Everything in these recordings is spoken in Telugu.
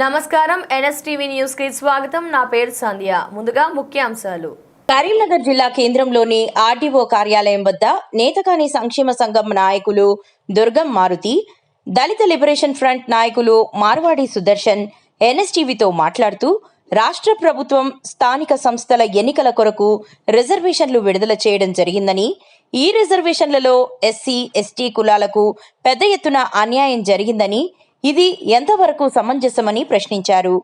నమస్కారం ఎన్ఎస్టీవీ న్యూస్కి స్వాగతం. నా పేరు సంధ్య. ముందుగా ముఖ్యాంశాలు. కరీంనగర్ జిల్లా కేంద్రంలోని ఆర్డీఓ కార్యాలయం వద్ద నేతకాని సంక్షేమ సంఘం నాయకులు దుర్గం మారుతి దళిత లిబరేషన్ ఫ్రంట్ నాయకులు మార్వాడి సుదర్శన్ ఎన్ఎస్టీవీతో మాట్లాడుతూ రాష్ట్ర ప్రభుత్వం స్థానిక సంస్థల ఎన్నికల కొరకు రిజర్వేషన్లు విడుదల చేయడం జరిగిందని ఈ రిజర్వేషన్లలో ఎస్సీ ఎస్టీ కులాలకు పెద్ద ఎత్తున అన్యాయం జరిగిందని ఇది ఎంతవరకు సమంజసమని ప్రశ్నించారు.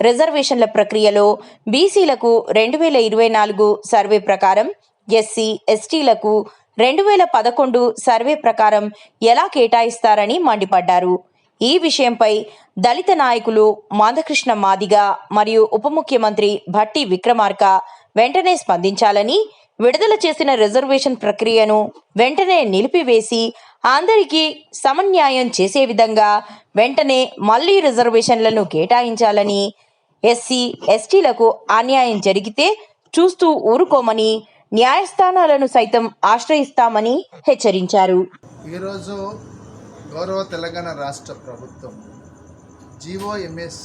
రిజర్వేషన్ల ప్రక్రియలో బీసీలకు రెండు వేల ఇరవై నాలుగు సర్వే ప్రకారం ఎస్సీ ఎస్టీలకు రెండు వేల పదకొండు సర్వే ప్రకారం ఎలా కేటాయిస్తారని మండిపడ్డారు. ఈ విషయంపై దళిత నాయకులు మాధకృష్ణ మాదిగ మరియు ఉప ముఖ్యమంత్రి భట్టి విక్రమార్క వెంటనే స్పందించాలని విడుదల చేసిన రిజర్వేషన్ ప్రక్రియను వెంటనే నిలిపివేసి అందరికీ సమన్యాయం చేసే విధంగా వెంటనే మళ్ళీ రిజర్వేషన్లను కేటాయించాలని ఎస్సీ ఎస్టీలకు అన్యాయం జరిగితే చూస్తూ ఊరుకోమని న్యాయస్థానాలను సైతం ఆశ్రయిస్తామని హెచ్చరించారు. ఈరోజు గౌరవ తెలంగాణ రాష్ట్ర ప్రభుత్వం జీవోఎంఎస్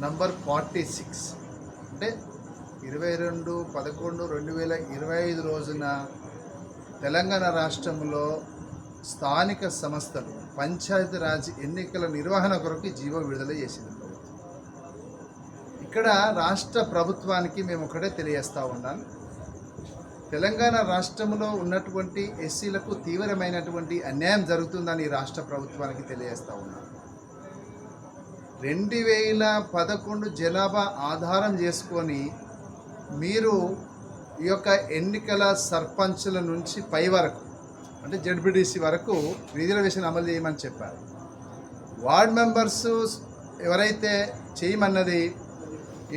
నంబర్ ఫార్టీ సిక్స్ అంటే ఇరవై రెండు పదకొండు రెండు వేల ఇరవై ఐదు రోజున తెలంగాణ రాష్ట్రంలో స్థానిక సంస్థలు పంచాయతీరాజ్ ఎన్నికల నిర్వహణ కొరకు జీవో విడుదల చేసింది. ఇక్కడ రాష్ట్ర ప్రభుత్వానికి మేము ఒకటే తెలియజేస్తా ఉన్నాను తెలంగాణ రాష్ట్రంలో ఉన్నటువంటి ఎస్సీలకు తీవ్రమైనటువంటి అన్యాయం జరుగుతుందని ఈ రాష్ట్ర ప్రభుత్వానికి తెలియజేస్తా ఉన్నాను రెండు వేల పదకొండు జనాభా ఆధారం చేసుకొని మీరు ఈ యొక్క ఎన్నికల సర్పంచ్ల నుంచి పై వరకు అంటే జడ్పీటీసీ వరకు రిజర్వేషన్ అమలు చేయమని చెప్పారు. వార్డ్ మెంబర్స్ ఎవరైతే చేయమన్నది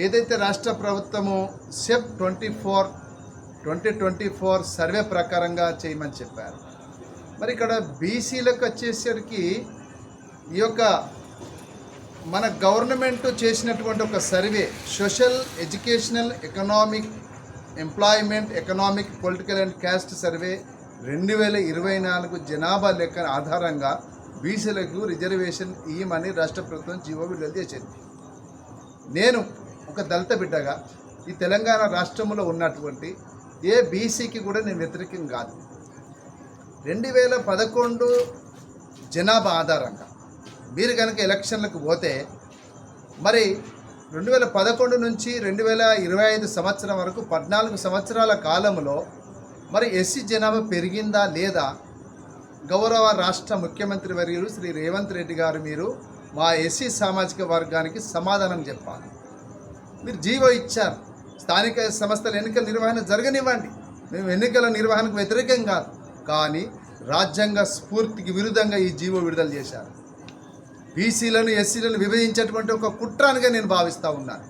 ఏదైతే రాష్ట్ర ప్రభుత్వము సెప్ twenty four twenty twenty four survey ప్రకారంగా చేయమని చెప్పారు. మరి ఇక్కడ బీసీలకు వచ్చేసరికి ఈ యొక్క మన గవర్నమెంట్ చేసినటువంటి ఒక survey social educational economic employment economic political and caste survey రెండు వేల ఇరవై నాలుగు జనాభా లెక్క ఆధారంగా బీసీలకు రిజర్వేషన్ ఇయ్యమని రాష్ట్ర ప్రభుత్వం జీవో విడుదల చేసింది. నేను ఒక దళిత బిడ్డగా ఈ తెలంగాణ రాష్ట్రంలో ఉన్నటువంటి ఏ బీసీకి కూడా నేను వ్యతిరేకం కాదు. రెండు వేల పదకొండు జనాభా ఆధారంగా మీరు కనుక ఎలక్షన్లకు పోతే మరి రెండు వేల పదకొండు నుంచి రెండు వేల ఇరవై ఐదు సంవత్సరం వరకు పద్నాలుగు సంవత్సరాల కాలంలో మరి ఎస్సీ జనాభా పెరిగిందా లేదా? గౌరవ రాష్ట్ర ముఖ్యమంత్రి వర్యులు శ్రీ రేవంత్ రెడ్డి గారు మీరు మా ఎస్సీ సామాజిక వర్గానికి సమాధానం చెప్పాలి. మీరు జీవో ఇచ్చారు. స్థానిక సంస్థల ఎన్నికల నిర్వహణ జరగనివ్వండి. మేము ఎన్నికల నిర్వహణకు వ్యతిరేకం కాదు. కానీ రాజ్యాంగ స్ఫూర్తికి విరుద్ధంగా ఈ జీవో విడుదల చేశారు. బీసీలను ఎస్సీలను విభజించేటువంటి ఒక కుట్రానిగా నేను భావిస్తూ ఉన్నాను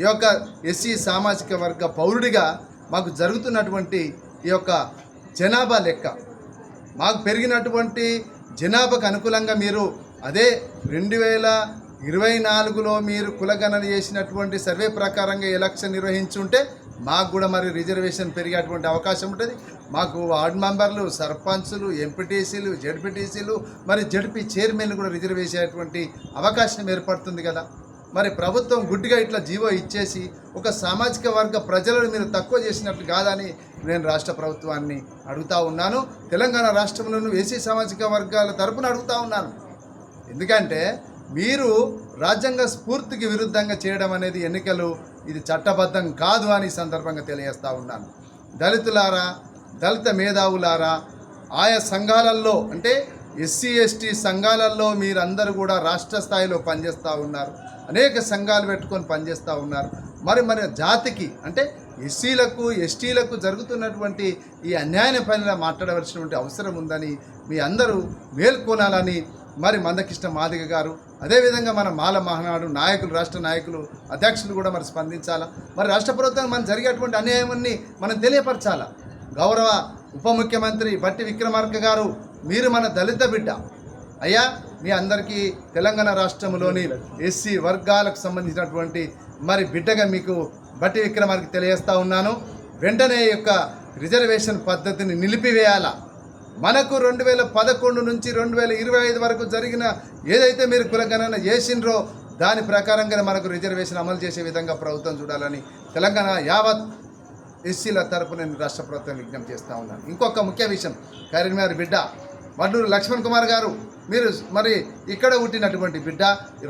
ఈ యొక్క ఎస్సీ సామాజిక వర్గ పౌరుడిగా మాకు జరుగుతున్నటువంటి ఈ యొక్క జనాభా లెక్క మాకు పెరిగినటువంటి జనాభాకు అనుకూలంగా మీరు అదే రెండు వేల ఇరవై నాలుగులో మీరు కులగణన చేసినటువంటి సర్వే ప్రకారంగా ఎలక్షన్ నిర్వహించుంటే మాకు కూడా మరి రిజర్వేషన్ పెరిగేటువంటి అవకాశం ఉంటుంది. మాకు వార్డ్ మెంబర్లు సర్పంచ్లు ఎంపీటీసీలు జడ్పీటీసీలు మరి జడ్పీ చైర్మన్ కూడా రిజర్వ్ చేసేటువంటి అవకాశం ఏర్పడుతుంది కదా. మరి ప్రభుత్వం గుడ్డిగా ఇట్లా జీవో ఇచ్చేసి ఒక సామాజిక వర్గ ప్రజలను మీరు తక్కువ చేసినట్లు కాదని నేను రాష్ట్ర ప్రభుత్వాన్ని అడుగుతూ ఉన్నాను. తెలంగాణ రాష్ట్రంలోనూ ఏసీ సామాజిక వర్గాల తరపున అడుగుతా ఉన్నాను. ఎందుకంటే మీరు రాజ్యాంగ స్ఫూర్తికి విరుద్ధంగా చేయడం అనేది ఎన్నికలు ఇది చట్టబద్ధం కాదు అని సందర్భంగా తెలియజేస్తూ ఉన్నాను. దళితులారా దళిత మేధావులారా ఆయా సంఘాలలో అంటే ఎస్సీ ఎస్టీ సంఘాలలో మీరందరూ కూడా రాష్ట్ర స్థాయిలో పనిచేస్తూ ఉన్నారు. అనేక సంఘాలు పెట్టుకొని పనిచేస్తూ ఉన్నారు. మరి మరి జాతికి అంటే ఎస్సీలకు ఎస్టీలకు జరుగుతున్నటువంటి ఈ అన్యాయం పైన మాట్లాడవలసినటువంటి అవసరం ఉందని మీ అందరూ మేల్కొనాలని మరి మందకృష్ణ మాదిగ గారు అదేవిధంగా మన మాల మహనాడు నాయకులు రాష్ట్ర నాయకులు అధ్యక్షులు కూడా మరి స్పందించాలా? మరి రాష్ట్ర ప్రభుత్వం మనం జరిగేటువంటి అన్యాయాన్ని మనం తెలియపరచాలా? గౌరవ ఉప ముఖ్యమంత్రి బట్టి విక్రమార్క గారు మీరు మన దళిత బిడ్డ. అయ్యా మీ అందరికీ తెలంగాణ రాష్ట్రంలోని ఎస్సీ వర్గాలకు సంబంధించినటువంటి మరి బిడ్డగా మీకు బట్టి విక్రమార్క తెలియజేస్తా ఉన్నాను. వెంటనే యొక్క రిజర్వేషన్ పద్ధతిని నిలిపివేయాలా? మనకు రెండు వేల పదకొండు నుంచి రెండు వేల ఇరవై ఐదు వరకు జరిగిన ఏదైతే మీరు కులగణన చేసిండ్రో దాని ప్రకారంగా మనకు రిజర్వేషన్ అమలు చేసే విధంగా ప్రభుత్వం చూడాలని తెలంగాణ యావత్ ఎస్సీల తరపున నేను రాష్ట్ర ప్రభుత్వం విజ్ఞప్తి చేస్తూ ఉన్నాను. ఇంకొక ముఖ్య విషయం కరీంనగర్ బిడ్డ వడ్లూరు లక్ష్మణ్ కుమార్ గారు మీరు మరి ఇక్కడ పుట్టినటువంటి బిడ్డ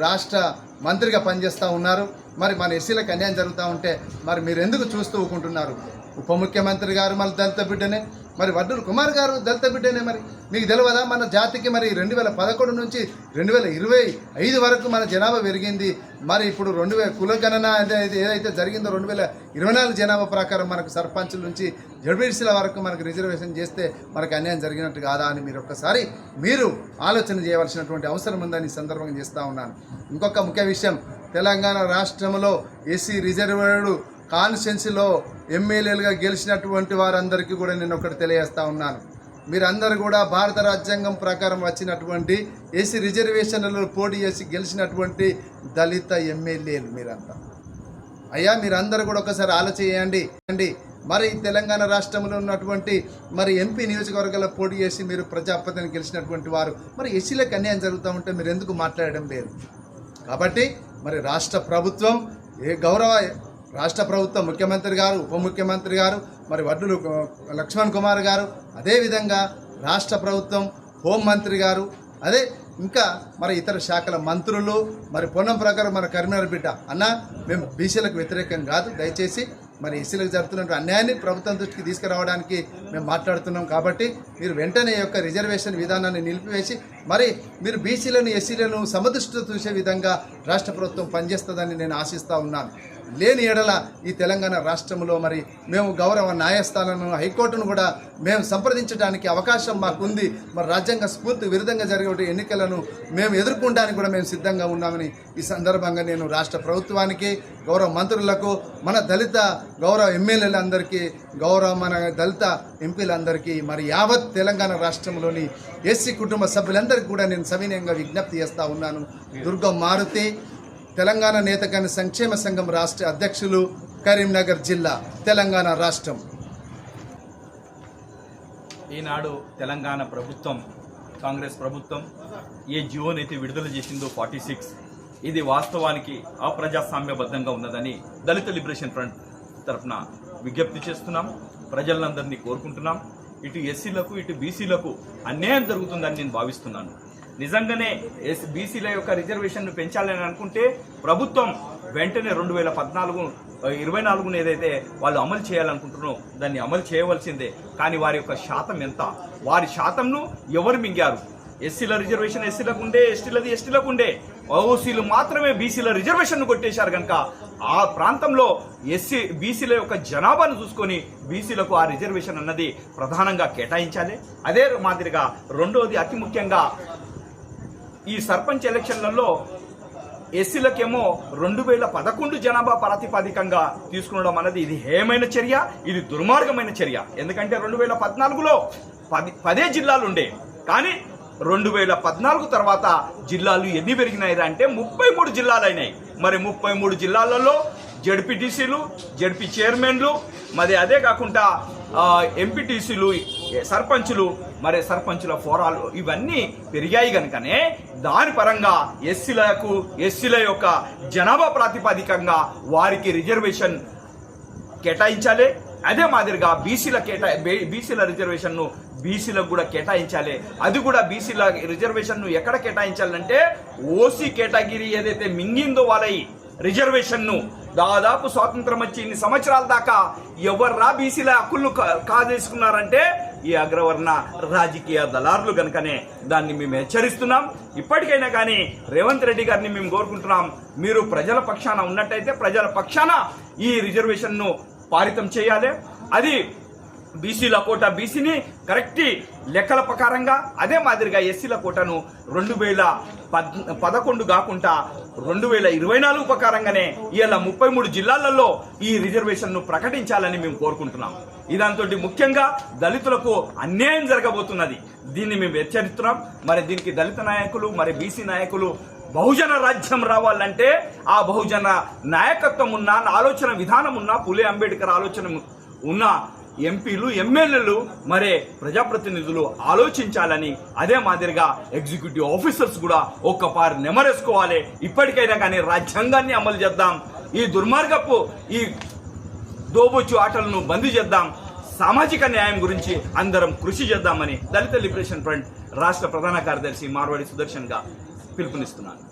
రాష్ట్ర మంత్రిగా పనిచేస్తూ ఉన్నారు. మరి మన ఎస్సీలకు అన్యాయం జరుగుతూ ఉంటే మరి మీరు ఎందుకు చూస్తూ ఊకుంటున్నారు? ఉప ముఖ్యమంత్రి గారు మళ్ళీ దళిత బిడ్డనే మరి వడ్డూరు కుమార్ గారు దళిత బిడ్డనే మరి. మీకు తెలియదా మన జాతికి మరి రెండు వేల పదకొండు నుంచి రెండు వేల ఇరవై ఐదు వరకు మన జనాభా పెరిగింది. మరి ఇప్పుడు రెండు వేల కులగణన అనేది ఏదైతే జరిగిందో రెండు వేల ఇరవై నాలుగు జనాభా ప్రకారం మనకు సర్పంచుల నుంచి జడ్బీసీల వరకు మనకు రిజర్వేషన్ చేస్తే మనకు అన్యాయం జరిగినట్టు కాదా అని మీరు ఒక్కసారి మీరు ఆలోచన చేయవలసినటువంటి అవసరం ఉందని సందర్భంగా చేస్తూ ఉన్నాను. ఇంకొక ముఖ్య విషయం తెలంగాణ రాష్ట్రంలో ఎస్సీ రిజర్వేడు కాన్స్టెన్సీలో ఎమ్మెల్యేలుగా గెలిచినటువంటి వారందరికీ కూడా నేను ఒకటి తెలియజేస్తా ఉన్నాను. మీరందరూ కూడా భారత రాజ్యాంగం ప్రకారం వచ్చినటువంటి ఏసీ రిజర్వేషన్లలో పోటీ చేసి గెలిచినటువంటి దళిత ఎమ్మెల్యేలు మీరంతా. అయ్యా మీరందరూ కూడా ఒకసారి ఆలోచించండి. అండి మరి తెలంగాణ రాష్ట్రంలో ఉన్నటువంటి మరి ఎంపీ నియోజకవర్గాల్లో పోటీ చేసి మీరు ప్రజాపతిని గెలిచినటువంటి వారు మరి ఎస్సీలకు అన్యాయం జరుగుతూ ఉంటే మీరు ఎందుకు మాట్లాడడం లేదు? కాబట్టి మరి రాష్ట్ర ప్రభుత్వం ఏ గౌరవ రాష్ట్ర ప్రభుత్వం ముఖ్యమంత్రి గారు ఉప ముఖ్యమంత్రి గారు మరి వడ్డులు లక్ష్మణ్ కుమార్ గారు అదేవిధంగా రాష్ట్ర ప్రభుత్వం హోంమంత్రి గారు అదే ఇంకా మరి ఇతర శాఖల మంత్రులు మరి పొన్నం ప్రకారం మన కరీంనగర్ బిడ్డ అన్న మేము బీసీలకు వ్యతిరేకం కాదు. దయచేసి మరి ఎస్సీలకు జరుగుతున్న అన్యాయాన్ని ప్రభుత్వం దృష్టికి తీసుకురావడానికి మేము మాట్లాడుతున్నాం కాబట్టి మీరు వెంటనే యొక్క రిజర్వేషన్ విధానాన్ని నిలిపివేసి మరి మీరు బీసీలను ఎస్సీలను సమదృష్టితో చూసే విధంగా రాష్ట్ర ప్రభుత్వం పనిచేస్తుందని నేను ఆశిస్తూ ఉన్నాను. లేని ఎడల ఈ తెలంగాణ రాష్ట్రంలో మరి మేము గౌరవ న్యాయస్థానాలను హైకోర్టును కూడా మేము సంప్రదించడానికి అవకాశం మాకుంది. మరి రాజ్యాంగ స్ఫూర్తి విరుద్ధంగా జరిగే ఎన్నికలను మేము ఎదుర్కొనడానికి కూడా మేము సిద్ధంగా ఉన్నామని ఈ సందర్భంగా నేను రాష్ట్ర ప్రభుత్వానికి గౌరవ మంత్రులకు మన దళిత గౌరవ ఎమ్మెల్యేలందరికీ గౌరవ మన దళిత ఎంపీలందరికీ మరి యావత్ తెలంగాణ రాష్ట్రంలోని ఎస్సీ కుటుంబ సభ్యులందరికీ కూడా నేను సవినయంగా విజ్ఞప్తి చేస్తూ ఉన్నాను. దుర్గం మారుతి తెలంగాణ నేతకాని సంక్షేమ సంఘం రాష్ట్ర అధ్యక్షులు కరీంనగర్ జిల్లా తెలంగాణ రాష్ట్రం. ఈనాడు తెలంగాణ ప్రభుత్వం కాంగ్రెస్ ప్రభుత్వం ఏ జియోనైతే విడుదల చేసిందో ఫార్టీ సిక్స్ ఇది వాస్తవానికి అప్రజాస్వామ్యబద్ధంగా ఉన్నదని దళిత లిబరేషన్ ఫ్రంట్ తరఫున విజ్ఞప్తి చేస్తున్నాం. ప్రజలందరినీ కోరుకుంటున్నాం. ఇటు ఎస్సీలకు ఇటు బీసీలకు అన్యాయం జరుగుతుందని నేను భావిస్తున్నాను. నిజంగానే ఎస్ బీసీల యొక్క రిజర్వేషన్ను పెంచాలని అనుకుంటే ప్రభుత్వం వెంటనే రెండు వేల పద్నాలుగు ఇరవై నాలుగున ఏదైతే వాళ్ళు అమలు చేయాలనుకుంటున్నారో దాన్ని అమలు చేయవలసిందే. కానీ వారి యొక్క శాతం ఎంత? వారి శాతంను ఎవరు మింగారు? ఎస్సీల రిజర్వేషన్ ఎస్సీలకు ఉండే ఎస్టీలది ఎస్టీలకు ఉండే. ఓసీలు మాత్రమే బీసీల రిజర్వేషన్ కొట్టేశారు కనుక ఆ ప్రాంతంలో ఎస్సీ బీసీల యొక్క జనాభాను చూసుకొని బీసీలకు ఆ రిజర్వేషన్ అన్నది ప్రధానంగా కేటాయించాలి. అదే మాదిరిగా రెండోది అతి ముఖ్యంగా ఈ సర్పంచ్ ఎలక్షన్లలో ఎస్సీలకేమో రెండు వేల పదకొండు జనాభా ప్రాతిపదికంగా తీసుకునడం అన్నది ఇది హేమైన చర్య ఇది దుర్మార్గమైన చర్య. ఎందుకంటే రెండు వేల పద్నాలుగులో పది పదే జిల్లాలు ఉండే. కానీ రెండు వేల పద్నాలుగు తర్వాత జిల్లాలు ఎన్ని పెరిగినాయి అంటే ముప్పై మూడు జిల్లాలు అయినాయి మరి ముప్పై మూడు జిల్లాలలో జడ్పీటీసీలు జడ్పీ చైర్మన్లు మరి అదే కాకుండా ఎంపీటీసీలు సర్పంచులు మరి సర్పంచుల ఫోరాలు ఇవన్నీ పెరిగాయి కనుకనే దాని పరంగా ఎస్సీలకు ఎస్సీల యొక్క జనాభా ప్రాతిపదికంగా వారికి రిజర్వేషన్ కేటాయించాలి. అదే మాదిరిగా బీసీల కేటా బీసీల రిజర్వేషన్ను బీసీలకు కూడా కేటాయించాలి. అది కూడా బీసీల రిజర్వేషన్ను ఎక్కడ కేటాయించాలంటే ఓసీ కేటగిరీ ఏదైతే మింగిందో వాళ్ళ రిజర్వేషన్ను దాదాపు స్వాతంత్రం వచ్చి ఇన్ని సంవత్సరాల దాకా ఎవర్రా బీసీల హక్కులను కా- కాజేసుకున్నారంటే ఈ అగ్రవర్ణ రాజకీయ దళారులు గనుకనే దాన్ని మేము హెచ్చరిస్తున్నాం. ఇప్పటికైనా కానీ రేవంత్ రెడ్డి గారిని మేము కోరుకుంటున్నాం. మీరు ప్రజల పక్షాన ఉన్నట్టయితే ప్రజల పక్షాన ఈ రిజర్వేషన్ను పారితం చేయాలి. అది బీసీల కోట బీసీని కరెక్ట్ లెక్కల ప్రకారంగా అదే మాదిరిగా ఎస్సీల కోటను రెండు వేల పద్ పదకొండు కాకుండా రెండు వేల ఇరవై నాలుగు ప్రకారంగానే ఇలా ముప్పై మూడు జిల్లాలలో ఈ రిజర్వేషన్ను ప్రకటించాలని మేము కోరుకుంటున్నాం. ఇదంతో ముఖ్యంగా దళితులకు అన్యాయం జరగబోతున్నది. దీన్ని మేము హెచ్చరిస్తున్నాం. మరి దీనికి దళిత నాయకులు మరి బీసీ నాయకులు బహుజన రాజ్యం రావాలంటే ఆ బహుజన నాయకత్వం ఉన్న ఆలోచన విధానం ఉన్న పులే అంబేద్కర్ ఆలోచన ఉన్న ఎంపీలు ఎమ్మెల్యేలు మరే ప్రజాప్రతినిధులు ఆలోచించాలని అదే మాదిరిగా ఎగ్జిక్యూటివ్ ఆఫీసర్స్ కూడా ఒక్కపారి నెమరేసుకోవాలి. ఇప్పటికైనా కానీ రాజ్యాంగాన్ని అమలు చేద్దాం. ఈ దుర్మార్గపు ఈ దోబొచ్చు ఆటలను బందీ చేద్దాం. సామాజిక న్యాయం గురించి అందరం కృషి చేద్దామని దళిత లిబరేషన్ ఫ్రంట్ రాష్ట్ర ప్రధాన కార్యదర్శి మార్వాడి సుదర్శన్గా పిలుపునిస్తున్నాను.